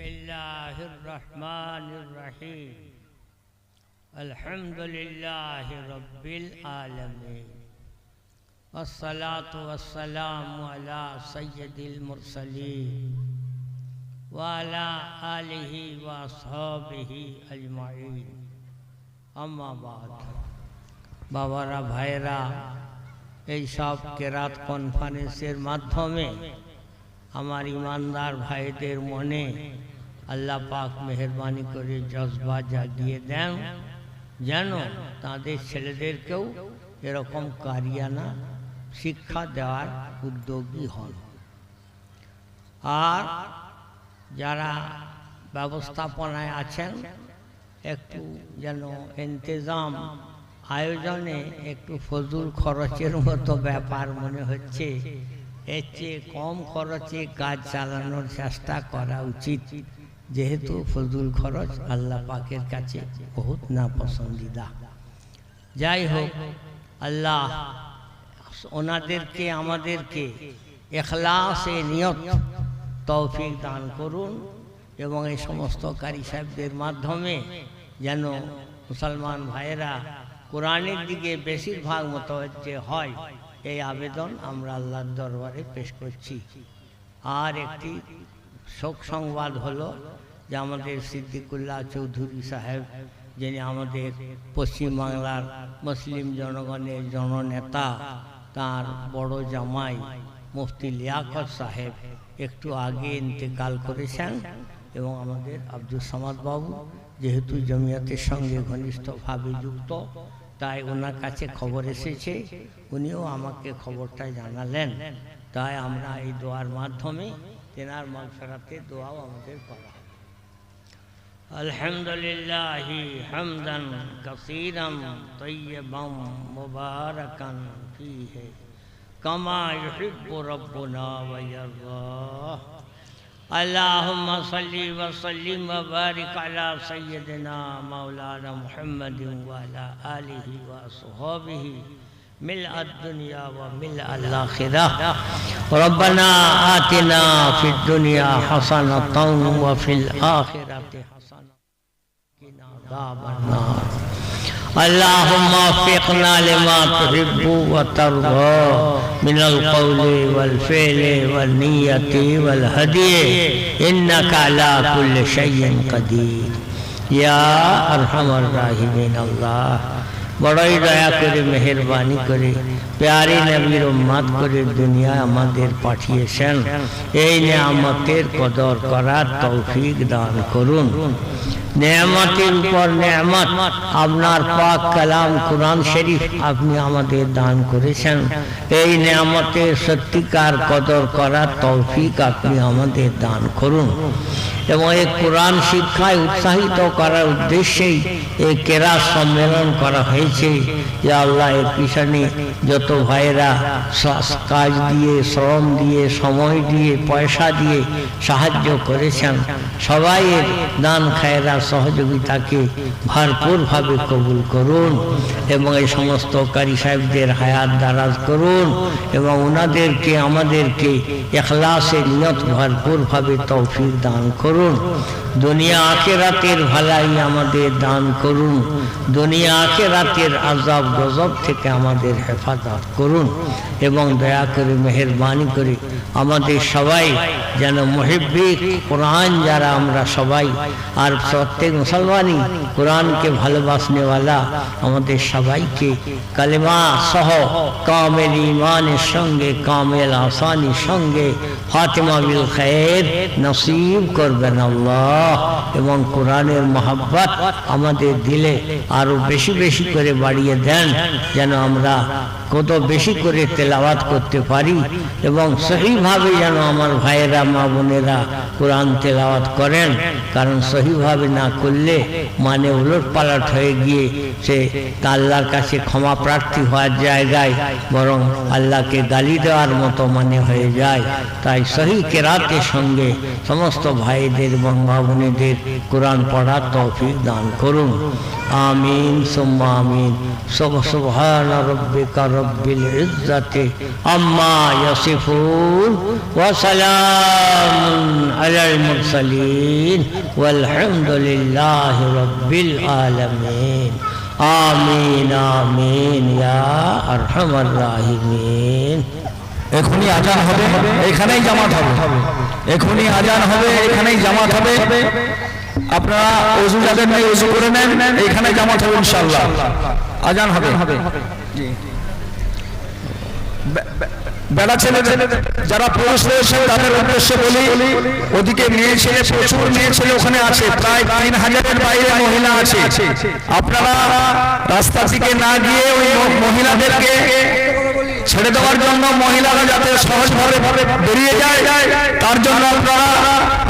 الله الرحمن الرحيم الحمد لله رب العالمين والصلاة والسلام على سيد المرسلين وعلى آله وأصحابه أجمعين أما بعد বাবারা ভাইরা এই সব কেরাত কনফারেন্সের মাধ্যমে আমার ইমানদার ভাইদের মনে আল্লাহ পাক মেহরবানি করে জজবা জাগিয়ে দেন। যেন তাদের ছেলেদেরকেও এরকম কারিয়ানা শিক্ষা দেওয়ার উদ্যোগী হন। আর যারা ব্যবস্থাপনায় আছেন, একটু যেন ইন্তজাম আয়োজনে একটু ফজুল খরচের মতো ব্যাপার মনে হচ্ছে, এর চেয়ে কম খরচে কাজ চালানোর চেষ্টা করা উচিত। যেহেতু ফজুল খরচ আল্লাহ পাকের কাছে বহুত না পছন্দিদা যাই হোক, আল্লাহ ওনাদেরকে, আমাদেরকে এখলাসে নিয়ত, তৌফিক দান করুন এবং এই সমস্ত কারি সাহেবদের মাধ্যমে যেন মুসলমান ভাইয়েরা কোরআনের দিকে বেশিরভাগ মতওয়াজ্জে হয়, এই আবেদন আমরা আল্লাহর দরবারে পেশ করছি। আর একটি শোক সংবাদ হলো যে আমাদের সিদ্দিকুল্লাহ চৌধুরী সাহেব যিনি আমাদের পশ্চিমবাংলার মুসলিম জনগণের জননেতা তার বড় জামাই মুফতি লিয়াকত সাহেব একটু আগে ইন্তেকাল করেছেন এবং আমাদের আব্দুল সামাদ বাবু যেহেতু জমিয়তের সঙ্গে ঘনিষ্ঠভাবে যুক্ত তাই ওনার কাছে খবর এসেছে উনিও আমাকে খবরটা জানালেন। তাই আমরা এই দোয়ার মাধ্যমে তেনার মালফেরাতে দোয়াও আমাদের করা الحمد لله حمدا كثيرا طيبا مباركا فيه. كما يحب ربنا ويرضاه. اللهم صل وسلم وبارك على سيدنا مولانا محمد وعلى آله وصحبه ملء الدنيا وملء الآخرة. ربنا آتنا في الدنيا حسنة وفي الآخرة حسنة. اللهم وفقنا لما تحب وترضى من القول والفعل والنية والهدي إنك على كل شيء قدير يا أرحم الراحمين الله বড়ই দয়া করে মেহরবানি করে প্যারি নবীর উম্মাদ করে দুনিয়া আমাদের পাঠিয়েছেন এই নিয়ামতের কদর করার তৌফিক দান করুন নেয়ামতের উপর নেয়ামত। আপনার পাক কালাম কোরআন শরীফ আপনি আমাদের দান করেছেন। এই নেয়ামতের সত্যিকার কদর করার তৌফিক আপনি আমাদের দান করুন। এবং এই কোরআন শিক্ষায় উৎসাহিত করার উদ্দেশ্যেই এই কেরা সম্মেলন করা হয়েছে যে আল্লাহ এর পিছনে যত ভাইয়েরা কাজ দিয়ে, শ্রম দিয়ে, সময় দিয়ে, পয়সা দিয়ে সাহায্য করেছেন, সবাই এর দান খায়রা সহযোগিতাকে ভরপুরভাবে কবুল করুন এবং এই সমস্ত কারি সাহেবদের হায়াত দারাজ করুন এবং ওনাদেরকে আমাদেরকে এখলাসে নিয়ত ভরপুরভাবে তৌফিক দান করুন। দুনিয়া আখেরাতের ভালাই আমাদের দান করুন। দুনিয়া আখেরাতের আজাব গজব থেকে আমাদের হেফাজত করুন এবং দয়া করে মেহরবানি করে আমাদের সবাই যেন মহিব্বিক কোরআন যারা আমরা সবাই আর প্রত্যেক মুসলমানই কোরআনকে ভালোবাসনেওয়ালা আমাদের সবাইকে কালেমা সহ কামেল ইমানের সঙ্গে, কামেল আসানির সঙ্গে, ফাতেমা বিল খায়ের নসিব করবেন আল্লাহ এবং কোরআনের মহাব্বত আমাদের দিলে আরও বেশি বেশি করে বাড়িয়ে দেন যেন আমরা কত বেশি করে তেলাওয়াত করতে পারি এবং সহিভাবে যেন আমার ভাইয়েরা, মা বোনেরা কোরআন তেলাওয়াত করেন, কারণ সহিভাবে না করলে মানে উলট পালট হয়ে গিয়ে সে আল্লাহর কাছে ক্ষমা প্রার্থী হওয়ার জায়গায় বরং আল্লাহকে গালি দেওয়ার মতো মানে হয়ে যায়। তাই সহি কেরাতের সঙ্গে সমস্ত ভাইদের এবং মা বোনেদের কোরআন পড়ার তৌফিক দান করুন। আমিন, সুম্মা আমিন। সব সুবহান রব্বিকা রব্বিল আম্মা ইয়াসিফুন ওয়া সালামুন আলাল মুরসালিন রব্বিল আলামিন। আমিন আমিন ইয়া আরহামার রাহিমিন। এখনই আজান হবে এখানেই জামাত হবে। এখনই আজান হবে এখানেই জামাত হবে। আপনারা অজু যাদের করে নেন এখানে জামাত হবে ইনশাআল্লাহ। আজান হবে। হবে। জি। বেড়া ছেলে যারা পুরুষ রয়েছে, তাদের উদ্দেশ্যে বলি, ওদিকে মেয়ে ছেলে প্রচুর মেয়ে ছেলে ওখানে আছে, প্রায় তিন হাজারের বাইরে মহিলা আছে। আপনারা রাস্তা থেকে না গিয়ে ওই মহিলাদেরকে ছেড়ে দেওয়ার জন্য মহিলারা যাতে সহজভাবে বেরিয়ে যায়, তার জন্য আপনারা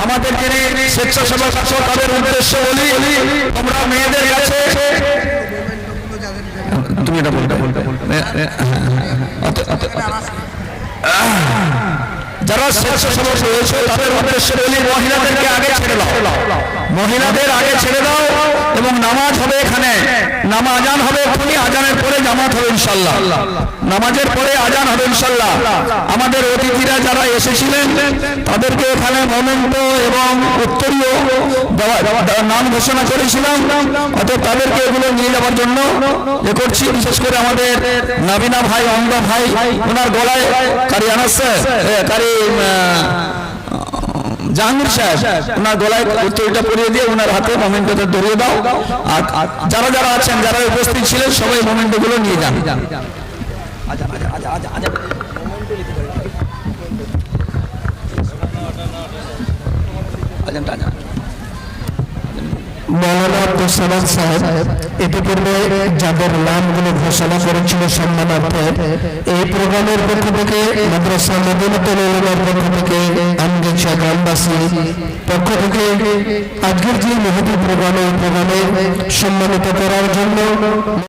আমাদের যিনি স্বেচ্ছাসেবক তাদের উদ্দেশ্যে বলি, তোমরা মেয়েদের কাছে তুমি এটা বলতে বলতে যারা স্বেচ্ছাসেবক রয়েছে তাদের উদ্দেশ্যে বলি মহিলাদেরকে আগে ছেড়ে দাও মহিলাদের আগে ছেড়ে দাও এবং নামাজ হবে এখানে নামা আজান হবে, এখনই আজানের পরে জামাত হবে ইনশাল্লাহ নামাজের পরে আজান হবে ইনশাল্লাহ আমাদের অতিথিরা যারা এসেছিলেন, তাদেরকে এখানে মমেন্ট এবং উত্তরীয় নাম ঘোষণা করেছিলাম। অর্থাৎ তাদেরকে এগুলো নিয়ে যাওয়ার জন্য এ করছি। বিশেষ করে আমাদের নাবিনা ভাই অঙ্গ ভাই, ওনার গলায় কারি আনাস কারি জাহাঙ্গীর সাহেব ওনার গলায় উত্তরটা পরিয়ে দিয়ে ওনার হাতে মোমেন্টোটা ধরিয়ে দাও আর যারা যারা আছেন যারা উপস্থিত ছিলেন সবাই মোমেন্টগুলো নিয়ে যান মৌলানা আব্দুল সালাম সাহেব ইতিপূর্বে যাদের নামগুলো ঘোষণা করেছিল সম্মানার্থে, এই প্রোগ্রামের পক্ষ থেকে, মাদ্রাসা উলুমের পক্ষ থেকে আমগেছা গ্রামবাসী পক্ষ থেকে আজকের যে মহতি প্রোগ্রামে, এই প্রোগ্রামে সম্মানিত করার জন্য